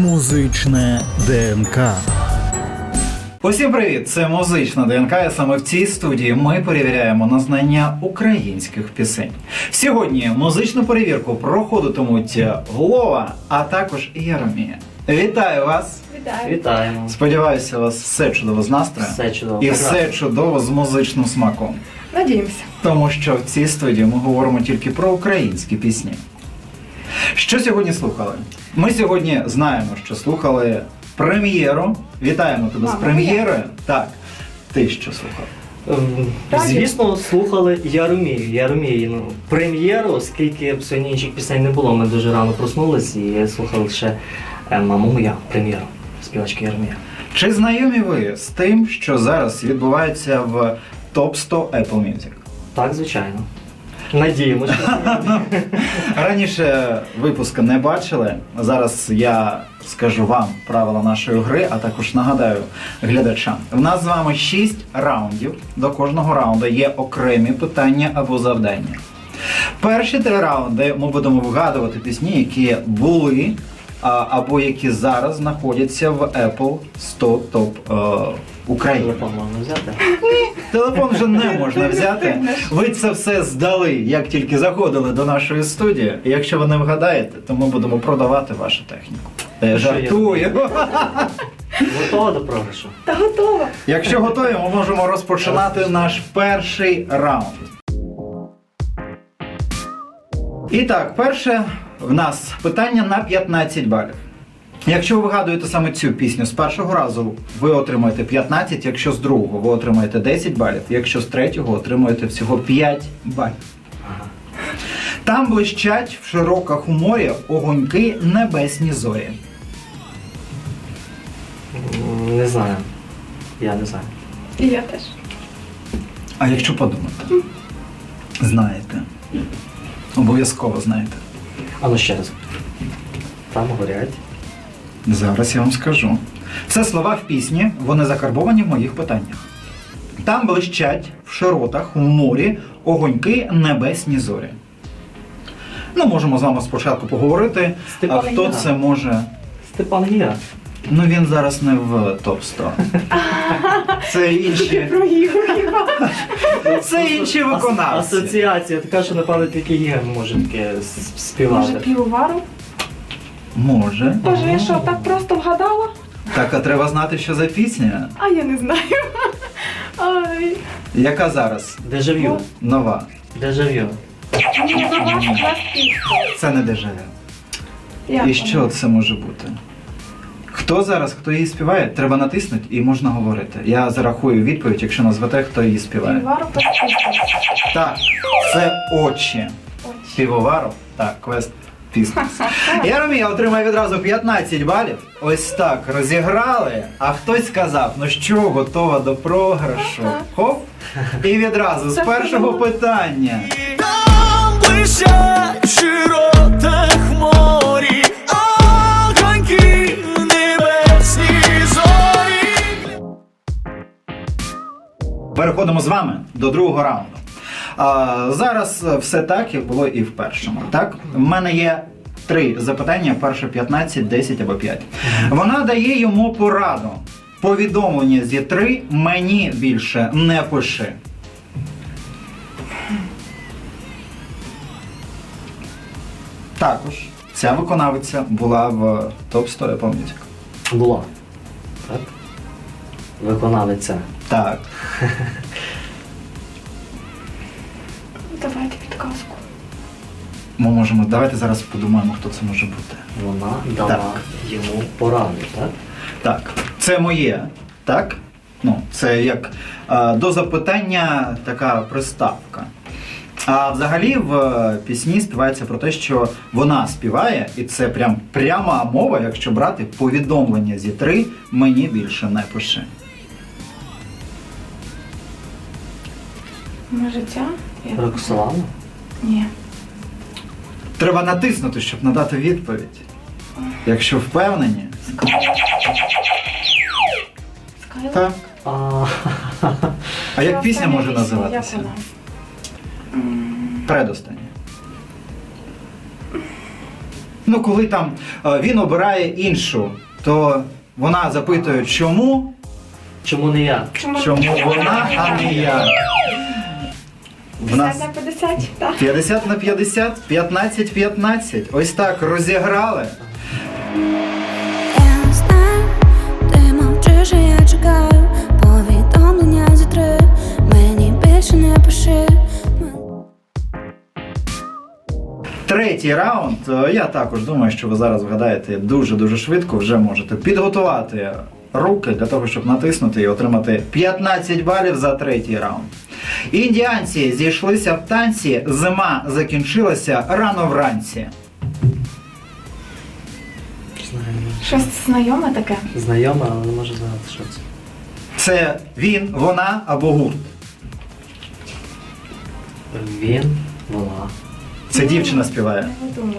Музичне ДНК. Усім привіт! Це музична ДНК. І саме в цій студії ми перевіряємо на знання українських пісень. Сьогодні музичну перевірку проходитимуть Глова, а також Яромія. Вітаю вас! Вітаю. Вітаємо. Сподіваюся, у вас все чудово з настроєм Все чудово. і все чудово з музичним смаком. Надіємося. Тому що в цій студії ми говоримо тільки про українські пісні. Що сьогодні слухали? Ми сьогодні знаємо, що слухали прем'єру. Вітаємо тебе з Мама, прем'єрою. Так, ти що слухав? Ем, Звісно, слухали Яромію. Яромію, ну, прем'єру, оскільки б сьогодні інших пісень не було. Ми дуже рано проснулись і слухали ще е, маму моя прем'єру. Співачки Яромія. Чи знайомі ви з тим, що зараз відбувається в топ 100 Apple Music? Так, звичайно. Надіємося. Раніше випуска не бачили. Зараз я скажу вам правила нашої гри, а також нагадаю глядачам. У нас з вами 6 раундів. До кожного раунду є окремі питання або завдання. Перші три раунди ми будемо вгадувати пісні, які були або які зараз знаходяться в Apple 100 топ України. Телефон можна взяти. Телефон вже не можна взяти. Ви це все здали, як тільки заходили до нашої студії. І якщо ви не вгадаєте, то ми будемо продавати вашу техніку. Та я жартую. Готова до програшу? Та готова. Якщо готові, ми можемо розпочинати наш перший раунд. І так, перше в нас питання на 15 балів. Якщо ви вигадуєте саме цю пісню з першого разу, ви отримаєте 15, якщо з другого ви отримаєте 10 балів, якщо з третього отримуєте всього 5 балів. Ага. Там блищать в широках у морі огоньки небесні зорі. Не знаю. Я не знаю. І я теж. А якщо подумати, знаєте. Обов'язково знаєте. А ну ще раз. Там горять. Зараз я вам скажу. Це слова в пісні, вони закарбовані в моїх питаннях. Там блищать в широтах у морі огоньки небесні зорі. Ну, можемо з вами спочатку поговорити. Степан а хто це може. Степан Гіга. Ну він зараз не в топ 100 Це інші. Про Ігор хіба? Це інші виконавці. Асоціація така, що напевно тільки Гіга може таке с- Може, півовару? Може. Боже, я що, так просто вгадала? Так, а треба знати, що за пісня. А я не знаю. Ай. Яка зараз? Дежавю. Нова. Дежавю. Це не дежавю. Як І що це може бути? Хто зараз, хто її співає, треба натиснути і можна говорити. Я зарахую відповідь, якщо назвете, хто її співає. Півовару. Так, це очі. Півоваров. Так, квест пісня. Яромія отримає відразу 15 балів. Ось так розіграли. А хтось сказав, ну що, готова до програшу. Хоп. І відразу з першого питання. Там блищать в широтах морі, огоньки небесні зорі. Переходимо з вами до другого раунду. А, зараз е, все так, як було і в першому. Так, в мене є три запитання: перше 15, 10 або 5. Вона дає йому пораду. Повідомлення зі три мені більше не пиши. Також ця виконавиця була в топ 100 Apple Music. Була. Так? Виконавиця. Так. підказку. Ми можемо. Давайте зараз подумаємо, хто це може бути. Вона дала Так. йому пораду, так? Так, це моє, так? Ну, це як е, до запитання така приставка. А взагалі в е, пісні співається про те, що вона співає, і це прям пряма мова, якщо брати повідомлення зі три, мені більше не пиши. Може ця? Я- Роксолана? Ні. Треба натиснути, щоб надати відповідь. Якщо впевнені, Скайла? так. А, А як пісня може називатися? Предостання. Ну, коли там е, він обирає іншу, то вона запитує, чому, Чому не я? Чому? чому вона, а не я. В 50 нас на 50, так. 50 на 50, 15 15. Ось так розіграли. Я знаю, ти мовчиш, а я чекаю повідомлення за три. Мені більше не пиши. Третій раунд. Я також думаю, що ви зараз вгадаєте дуже-дуже швидко. Вже можете підготувати руки для того, щоб натиснути і отримати 15 балів за третій раунд. Індіанці зійшлися в танці. Зима закінчилася рано вранці. Щось знайоме таке. Знайома, але не можу згадати, що це. Це він, вона або гурт. Він, вона. Це дівчина співає. Не видумуй.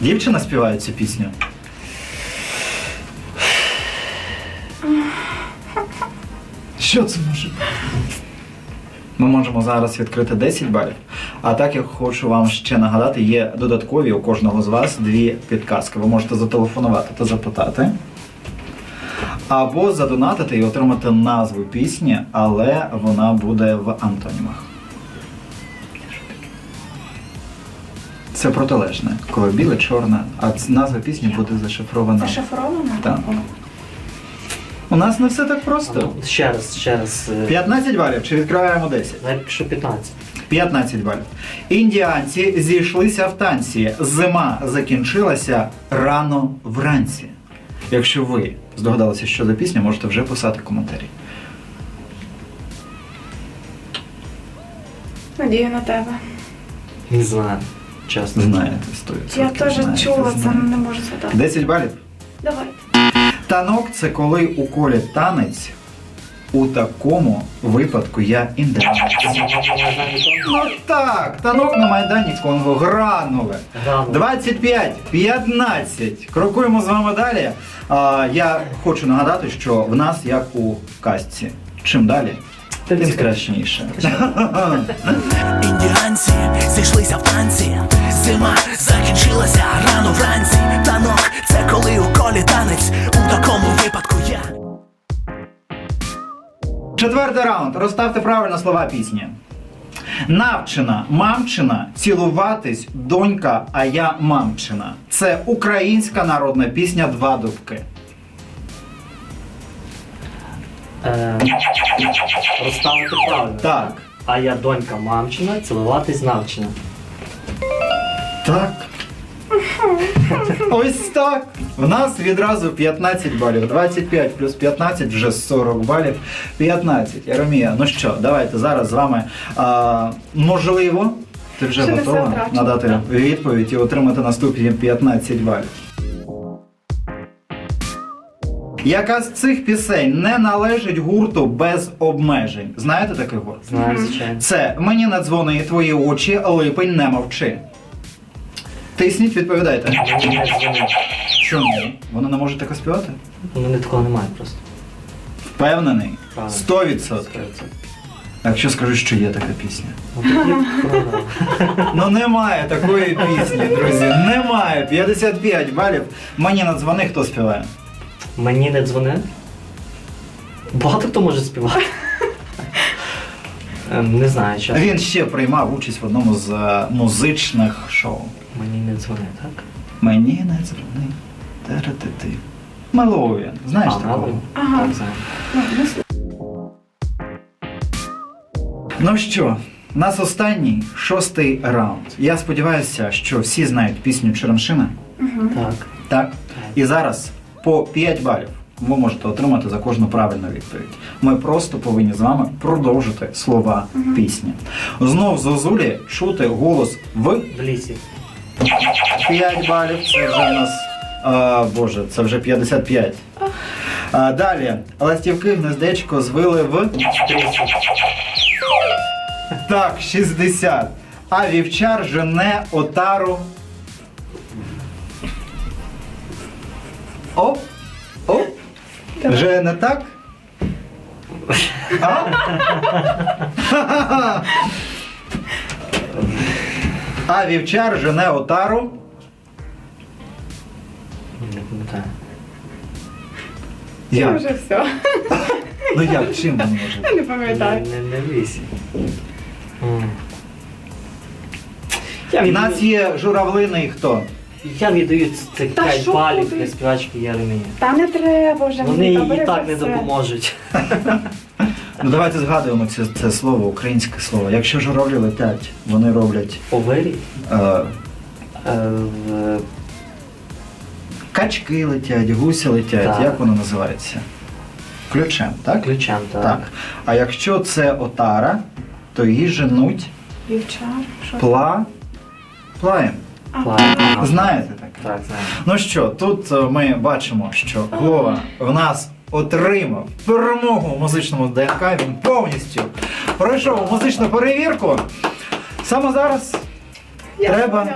Дівчина співає цю пісню. Що це може бути? Ми можемо зараз відкрити 10 балів. А так я хочу вам ще нагадати, є додаткові у кожного з вас дві підказки. Ви можете зателефонувати та запитати. Або задонатити і отримати назву пісні, але вона буде в антонімах. Це протилежне, коли біле, чорне, а назва пісні буде зашифрована. Зашифровано? Так. У нас не все так просто. ну, ще раз, ще раз. е, 15 балів чи відкриваємо 10? Навіть якщо 15. 15 балів. Індіанці зійшлися в танці. Зима закінчилася рано вранці. Якщо ви здогадалися, що за пісня, можете вже писати коментарі. Надію на тебе. Не знаю. Чесно. Знаєте, 100%. Я теж знаєте, чула це, знаєте. не можу згадати. 10 балів. Давайте. Танок це коли у колі танець. У такому випадку я індіанець. Ну так, танок на Майдані Конго. Гранули. 25, 15. Крокуємо з вами далі. А, я хочу нагадати, що в нас як у казці. Чим далі, Тим страшніше. Індіанці зійшлися в танці. Зима закінчилася рано вранці. Танок це коли у колі танець. У такому випадку я. Четвертий раунд. Розставте правильно слова пісні. Навчена, мамчина, цілуватись, донька, а я мамчина. Це українська народна пісня Два дубки. Е, розставити правильно. Так. А я донька мамчина, цілуватись навчена. Так. Ось так. В нас відразу 15 балів. 25 плюс 15 вже 40 балів. 15. Яромія, ну що, давайте зараз з вами. А, можливо, ти вже Ще не готова втрачено. надати відповідь і отримати наступні 15 балів. Яка з цих пісень не належить гурту без обмежень? Знаєте такий гурт? Знаю, звичайно. Це мені на дзвони твої очі, липень не мовчи. Тисніть, відповідайте. Чому? Вона не може таке співати? У мене такого немає просто. Впевнений? Правильно. 100%. А якщо скажу, що є така пісня? Ну. Ну немає такої пісні, друзі. Немає. 55 балів. Мені на дзвони хто співає? Мені не дзвони. Багато хто може співати. Ем, Не знаю, чесно. Він ще приймав участь в одному з е, музичних шоу. Мені не дзвони, так? Мені не дзвони. Теретити. Меловін. Знаєш А, такого? мабуть. Ага. Так, знаю. Ну. Ну що, у нас останній шостий раунд. Я сподіваюся, що всі знають пісню Черемшина. Так. Так? І зараз по 5 балів ви можете отримати за кожну правильну відповідь. Ми просто повинні з вами продовжити слова пісні. Знов з Озулі чути голос в В лісі. 5 балів. Це вже у нас. А, Боже, це вже 55. А, далі. Ластівки гнездечко звили в. Так, 60. А вівчар жене отару. Оп. Оп. Вже не так? А? А вівчар жене отару. Не пам'ятаю. Це Як? вже все. Ну як, чим воно може? Я не пам'ятаю. Не, не, не вісім. М. Я У нас є журавлини і хто? Я віддаю цих Та 5 що балів ти? для співачки Яромії. Та не треба вже. Вони мені, їй і так не все. допоможуть. Ну давайте згадуємо це, це слово, українське слово. Якщо журавлі летять, вони роблять Повирі. е, Е, в- качки летять, гусі летять. Так. Як воно називається? Ключем, так? Ключем, так. Так. А якщо це отара, то її женуть Вівчар. Що? пла. Плаєм. Знаєте таке? Так, знаю. Ну що, тут е, ми бачимо, що Вова в нас отримав перемогу у музичному ДНК. Він повністю пройшов музичну перевірку. Саме зараз Я Треба.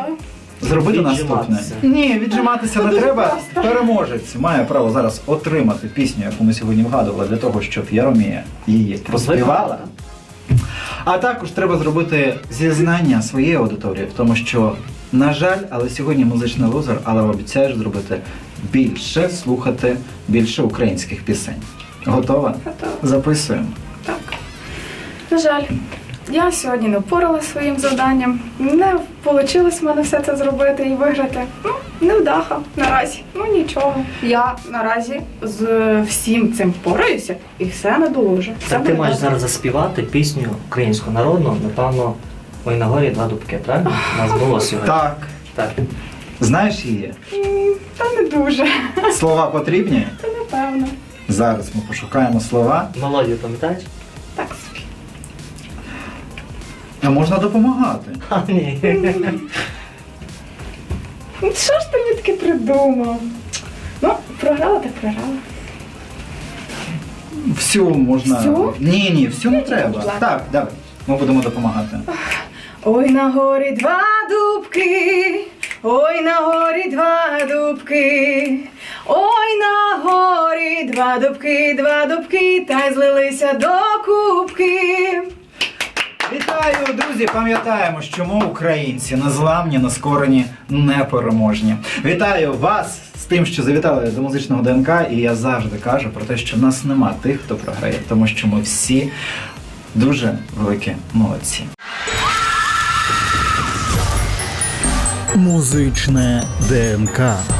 зробити наступне. Віджиматися. Ні, віджиматися не треба. Переможець має право зараз отримати пісню, яку ми сьогодні вгадували, для того, щоб Яромія її проспівала. А також треба зробити зізнання своєї аудиторії в тому, що, на жаль, але сьогодні музичний лузер, але обіцяєш зробити більше, слухати більше українських пісень. Готова? Готова. Записуємо. Так. На жаль, я сьогодні не впоралася своїм завданням. Не вийшло в мене все це зробити і виграти. Ну, невдаха наразі. Ну нічого. Я наразі з всім цим впораюся і все надолужу. Так ти маєш зараз заспівати пісню українську народну, напевно, ой на горі два дубки, правильно? У нас було сьогодні. Так. Так. Знаєш її? М, Та не дуже. Слова потрібні? Та напевно. Зараз ми пошукаємо слова. Мелодію пам'ятаєш? Так собі. А можна допомагати. А, ні. Ну, Що ж ти мені таке придумав? Ну, програла, так програла. Всю можна. Всю? Ні, ні, всю не треба. Так, давай. Ми будемо допомагати. Ой на горі два дубки, ой на горі два дубки, ой на горі два дубки, два дубки, та й злилися до кубки. Вітаю, друзі! Пам'ятаємо, що ми українці незламні, нескорені, непереможні. Вітаю вас з тим, що завітали до музичного ДНК. І я завжди кажу про те, що нас нема тих, хто програє, тому що ми всі дуже великі молодці. Музичне ДНК.